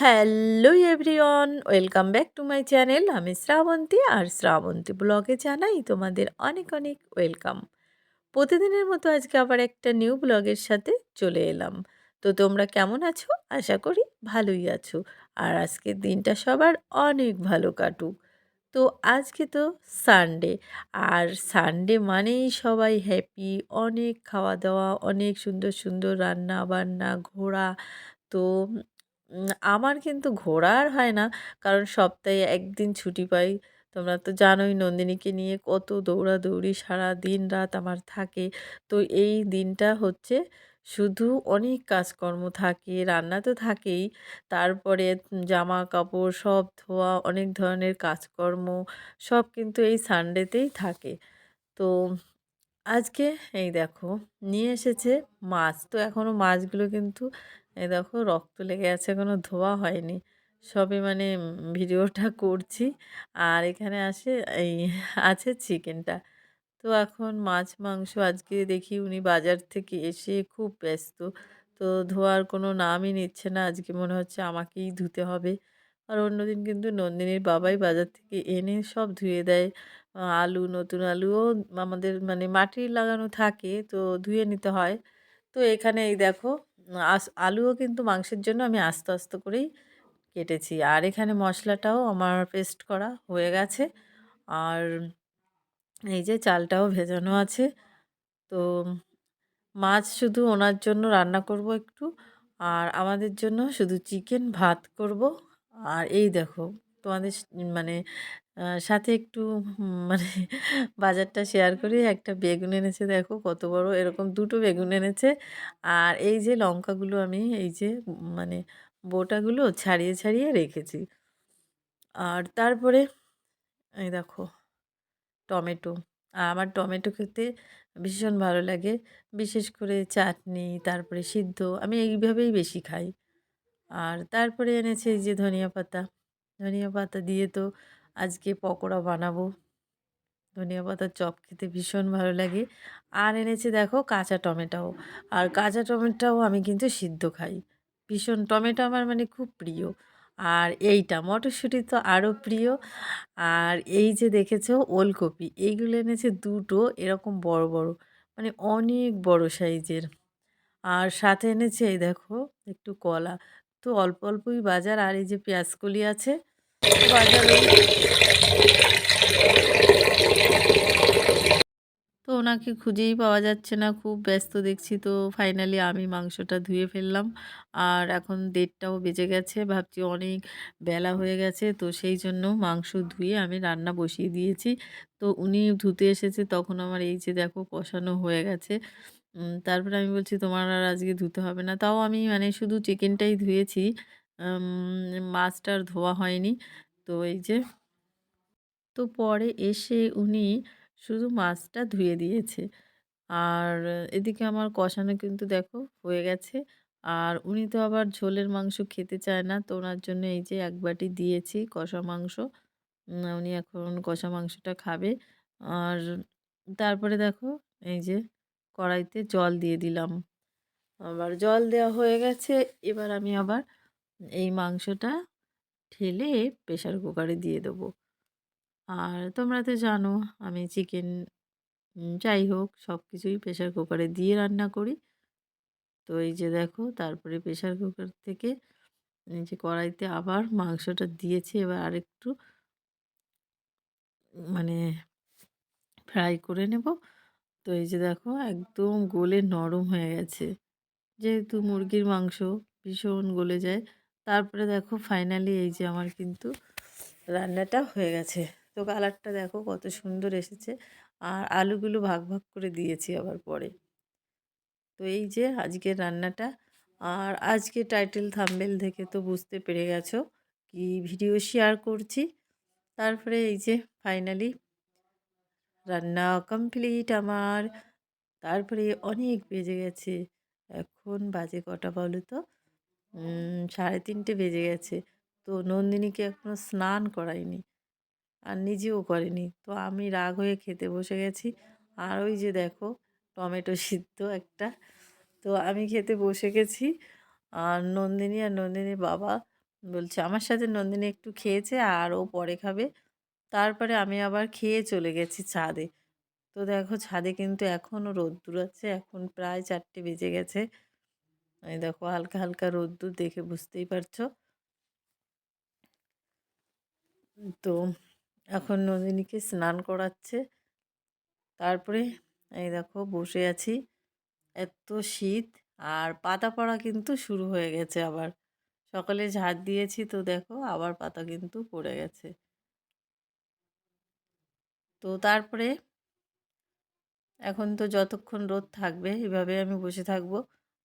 Hello everyone, welcome back to my channel. আমি শ্রাবন্তী আর শ্রাবন্তী ব্লগে জানাই তোমাদের অনেক অনেক ওয়েলকাম। প্রতিদিনের মতো আজকে আবার একটা নিউ ব্লগের সাথে চলে এলাম। তো তোমরা কেমন আছো? আশা করি ভালোই আছো। আর আজকের দিনটা সবার অনেক ভালো কাটুক। তো আজকে তো সানডে আর সানডে মানেই সবাই হ্যাপি অনেক খাওয়া দাওয়া, অনেক সুন্দর সুন্দর রান্না বান্না ঘোরা। তো আমার কিন্তু ঘোরা আর হয় না। কারণ সপ্তাহে একদিন ছুটি পাই। তোমরা তো জানোই নন্দিনীকে নিয়ে কত দৌড়াদৌড়ি সারা দিন রাত আমার থাকে। তো এই দিনটা হচ্ছে শুধু অনেক কাজকর্ম থাকে, রান্না তো থাকেই। তারপরে জামা কাপড় সব ধোয়া, অনেক ধরনের কাজকর্ম, সব কিন্তু এই সানডেতেই থাকে। তো আজকে এই দেখো, নিয়ে এসেছে মাছ। তো এখনও মাছগুলো কিন্তু এই দেখো রক্ত লেগে আছে, কোনো ধোয়া হয়নি। সবে মানে ভিডিওটা করছি। আর এখানে আসে, এই, আছে চিকেনটা। তো এখন মাছ, মাংস আজকে দেখি উনি বাজার থেকে এসে খুব ব্যস্ত। তো ধোয়ার কোনো নামই নিচ্ছে না, আজকে মনে হচ্ছে আমাকেই ধুতে হবে। আর অন্যদিন কিন্তু নন্দিনীর বাবাই বাজার থেকে এনে সব ধুয়ে দেয়। আলু, নতুন আলুও আমাদের মানে মাটির লাগানো থাকে, তো ধুয়ে নিতে হয়। তো এখানে এই দেখো আলুও কিন্তু মাংসের জন্য আমি আস্তে আস্তে করেই কেটেছি। আর এখানে মশলাটাও আমার পেস্ট করা হয়ে গেছে। আর এই যে চালটাও ভেজানো আছে। তো মাছ শুধু ওনার জন্য রান্না করব একটু। আর আমাদের জন্য শুধু চিকেন ভাত করব। আর এই দেখো তোমাদের মানে সাথে একটু মানে বাজারটা শেয়ার করি। একটা বেগুন এনেছে, দেখো কত বড়, এরকম দুটো বেগুন এনেছে। আর এই যে লঙ্কাগুলো আমি, এই যে মানে বোটাগুলো ছাড়িয়ে ছাড়িয়ে রেখেছি। আর তারপরে, এই দেখো, টমেটো। আমার টমেটো খেতে ভীষণ ভালো লাগে। বিশেষ করে চাটনি, তারপরে সিদ্ধ, আমি এইভাবেই বেশি খাই। আর তারপরে এনেছে এই যে ধনিয়া পাতা। ধনিয়া পাতা দিয়ে তো আজকে পকোড়া বানাবো। ধনিয়া পাতার চপ খেতে ভীষণ ভালো লাগে। আর এনেছে দেখো কাঁচা টমেটোও আর কাঁচা টমেটোও আমি কিন্তু সিদ্ধ খাই। ভীষণ টমেটো আমার মানে খুব প্রিয়। আর এইটা মটরশুঁটি তো আরও প্রিয়। আর এই যে দেখেছ ওলকপি, এইগুলো এনেছে দুটো এরকম বড় বড় মানে অনেক বড় সাইজের। আর সাথে এনেছে এই দেখো একটু কলা। তো অল্প অল্পই বাজার। আর এই যে পেঁয়াজকলি আছে তো ওনাকে খুঁজেই পাওয়া যাচ্ছে না, খুব ব্যস্ত দেখছি তো। ফাইনালি আমি মাংসটা ধুয়ে ফেললাম আর এখন দেড়টাও বেজে গেছে, ভাবছি অনেক বেলা হয়ে গেছে তো সেই জন্য মাংস ধুয়ে আমি রান্না বসিয়ে দিয়েছি। তো উনি ধুতে এসেছে তখন আমার এই যে দেখো কষানো হয়ে গেছে। তারপরে আমি বলছি তোমার আর আজকে ধুতে হবে না। তাও আমি মানে শুধু চিকেনটাই ধুয়েছি। মাছটার ধোয়া হয়নি। তো এই যে, তো পরে এসে উনি শুধু মাছটা ধুয়ে দিয়েছে। আর এদিকে আমার কষানো কিন্তু দেখো হয়ে গেছে। আর উনি তো আবার ঝোলের মাংস খেতে চায় না, তো ওনার জন্য এই যে এক বাটি দিয়েছি কষা মাংস। উনি এখন কষা মাংসটা খাবে। আর তারপরে দেখো এই যে কড়াইতে জল দিয়ে দিলাম। আবার জল দেওয়া হয়ে গেছে। এবার আমি আবার এই মাংসটা ঠেলে প্রেশার কুকারে দিয়ে দেবো। আর তোমরা তো জানো, আমি চিকেন যাই হোক সব কিছুই প্রেশার কুকারে দিয়ে রান্না করি। তো এই যে দেখো, তারপরে প্রেশার কুকার থেকে এই যে কড়াইতে আবার মাংসটা দিয়েছি, এবার আরেকটু মানে ফ্রাই করে নেব। তো এই যে দেখো, একদম গলে নরম হয়ে গেছে। যেহেতু মুরগির মাংস ভীষণ গলে যায় তারপরে দেখো ফাইনালি এই যে আমার কিন্তু রান্নাটা হয়ে গেছে। তো কালারটা দেখো কত সুন্দর এসেছে। আর আলুগুলো ভাগ ভাগ করে দিয়েছি আবার পরে। তো এই যে আজকের রান্নাটা। আর আজকে টাইটেল থাম্বেল থেকে তো বুঝতে পেরে গেছো কি ভিডিও শেয়ার করছি। তারপরে এই যে ফাইনালি রান্না কমপ্লিট আমার। তারপরে অনেক বেজে গেছে। এখন বাজে কটা বলো তো? সাড়ে তিনটে বেজে গেছে। তো নন্দিনীকে এখনও স্নান করাইনি আর নিজেও করেনি। তো আমি রাগ হয়ে খেতে বসে গেছি। আর ওই যে দেখো, টমেটো সিদ্ধ একটা। তো আমি খেতে বসে গেছি। আর নন্দিনী আর নন্দিনীর বাবা বলছে, আমার সাথে নন্দিনী একটু খেয়েছে আর ও পরে খাবে। তারপরে আমি আবার খেয়ে চলে গেছি ছাদে। তো দেখো, ছাদে কিন্তু এখনও রোদ্দুর আছে। এখন প্রায় চারটে বেজে গেছে। এই দেখো হালকা হালকা রোদ্দুর দেখে বুঝতেই পারছ। তো এখন নন্দিনীকে স্নান করাচ্ছে। তারপরে এই দেখো বসে আছি। এত শীত আর পাতা পড়া কিন্তু শুরু হয়ে গেছে আবার। সকালে ঝাড় দিয়েছি তো দেখো আবার পাতা কিন্তু পড়ে গেছে। তো তারপরে এখন তো যতক্ষণ রোদ থাকবে এভাবে আমি বসে থাকব।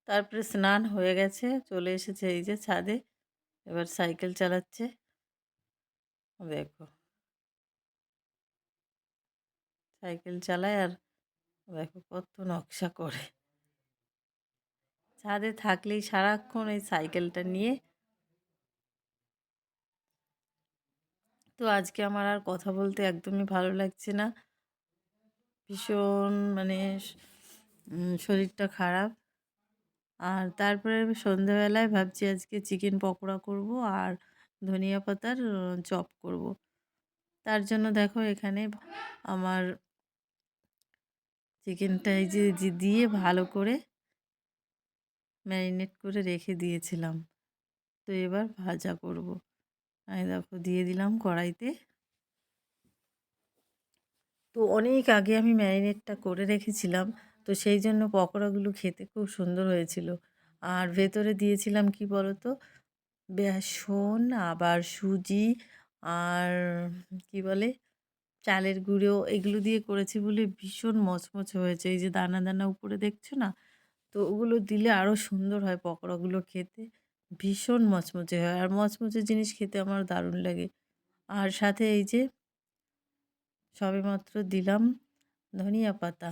তারপরে স্নান হয়ে গেছে, চলে এসেছে এই যে ছাদে। এবার সাইকেল চালাচ্ছে। দেখো। সাইকেল চালায় আর দেখো কত নকশা করে। ছাদে থাকলেই সারাক্ষণ এই সাইকেলটা নিয়ে। তো আজকে আমার আর কথা বলতে একদমই ভালো লাগছে না। ভীষণ মানে শরীরটা খারাপ। আর তারপরে সন্ধ্যাবেলায় ভাবছি আজকে চিকেন পকোড়া করব আর ধনিয়া পাতার চপ করব। তার জন্য দেখো এখানে আমার চিকেনটা এই যে দিয়ে ভালো করে ম্যারিনেট করে রেখে দিয়েছিলাম। তো এবার ভাজা করব। আমি দেখো দিয়ে দিলাম কড়াইতে। তো অনেক আগে আমি ম্যারিনেটটা করে রেখেছিলাম। তো সেই জন্য পকোড়াগুলো খেতে খুব সুন্দর হয়েছিল। আর ভেতরে দিয়েছিলাম কি বলতো? বেসন, আবার সুজি, আর কি বলে? চালের গুঁড়ো, এগুলো দিয়ে করেছি বলে ভীষণ মচমচে হয়েছে। এই যে দানা দানা উপরে দেখছ না? তো ওগুলো দিলে আরও সুন্দর হয় পকোড়াগুলো খেতে। ভীষণ মচমচে হয়। আর মচমচে জিনিস খেতে আমার দারুণ লাগে। আর সাথে এই যে সবেমাত্র দিলাম ধনিয়া পাতা।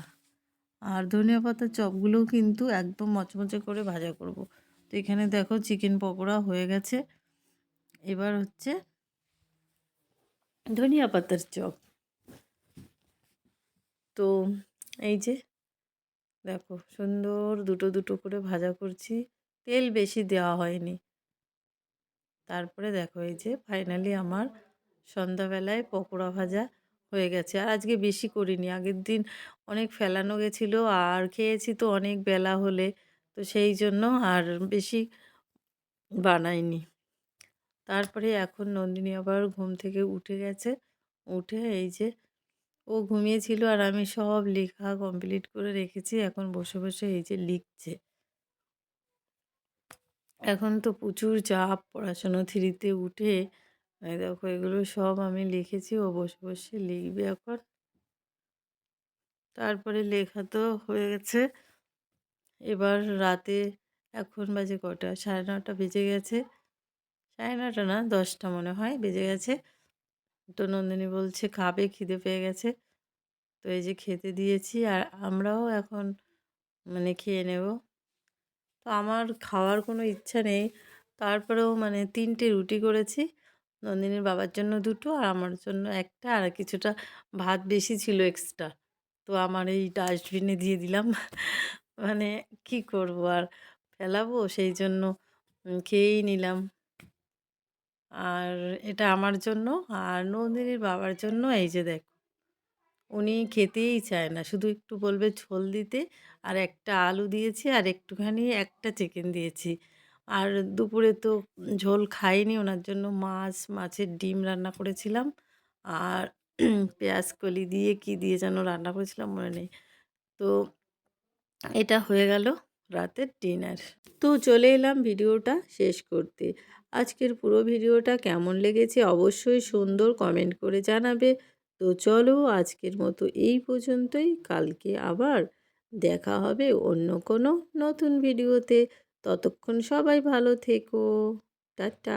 আর ধনিয়া পাতার চপগুলোও কিন্তু একদম মচমচে করে ভাজা করব। তো এখানে দেখো চিকেন পকোড়া হয়ে গেছে। এবার হচ্ছে ধনিয়া পাতার চপ। তো এই যে দেখো সুন্দর দুটো দুটো করে ভাজা করছি। তেল বেশি দেওয়া হয়নি। তারপরে দেখো এই যে ফাইনালি আমার সন্ধ্যাবেলায় পকোড়া ভাজা হয়ে গেছে। আর আজকে বেশি করিনি। আগের দিন অনেক ফেলানো গেছিল, আর খেয়েছি তো অনেক বেলা হলে। তো সেই জন্য আর বেশি বানাইনি। তারপরে এখন নন্দিনী আবার ঘুম থেকে উঠে গেছে। উঠে এই যে ও ঘুমিয়েছিল আর আমি সব লেখা কমপ্লিট করে রেখেছি। এখন বসে বসে এই যে লিখছে। এখন তো প্রচুর চাপ। পড়াশুনো থ্রিতে উঠে দেখো, এগুলো সব আমি লিখেছি, ও বসে বসে লিখবে এখন। তারপরে লেখা তো হয়ে গেছে। এবার রাতে এখন বাজে কটা? সাড়ে নটা বেজে গেছে। সাড়ে নটা না, দশটা মনে হয় বেজে গেছে। তো নন্দিনী বলছে, খাবে, খিদে পেয়ে গেছে। তো এই যে খেতে দিয়েছি, আর আমরাও এখন মানে খেয়ে নেব। তো আমার খাওয়ার কোনো ইচ্ছা নেই। তারপরেও মানে তিনটে রুটি করেছি। নন্দিনীর বাবার জন্য দুটো আর আমার জন্য একটা আর কিছুটা ভাত বেশি ছিল এক্সট্রা তো আমার এই ডাস্টবিনে দিয়ে দিলাম। মানে কি করব আর ফেলাবো সেই জন্য খেয়েই নিলাম। আর এটা আমার জন্য আর নন্দিনীর বাবার জন্য এই যে দেখো, উনি খেতেই চায় না। শুধু একটু বলবে ঝোল দিতে আর একটা আলু দিয়েছি আর একটুখানি একটা চিকেন দিয়েছি। আর দুপুরে তো ঝোল খাইনি ওনার জন্য মাছ, মাছের ডিম রান্না করেছিলাম। আর পেঁয়াজ কলি দিয়ে কি দিয়ে যেন রান্না করেছিলাম মনে নেই। তো এটা হয়ে গেল রাতের ডিনার। তো চলে এলাম ভিডিওটা শেষ করতে। আজকের পুরো ভিডিওটা কেমন লেগেছে অবশ্যই সুন্দর কমেন্ট করে জানাবে। তো চলো আজকের মতো এই পর্যন্তই, কালকে আবার দেখা হবে অন্য কোনো নতুন ভিডিওতে। ততক্ষণ সবাই ভালো থেকো টাটা।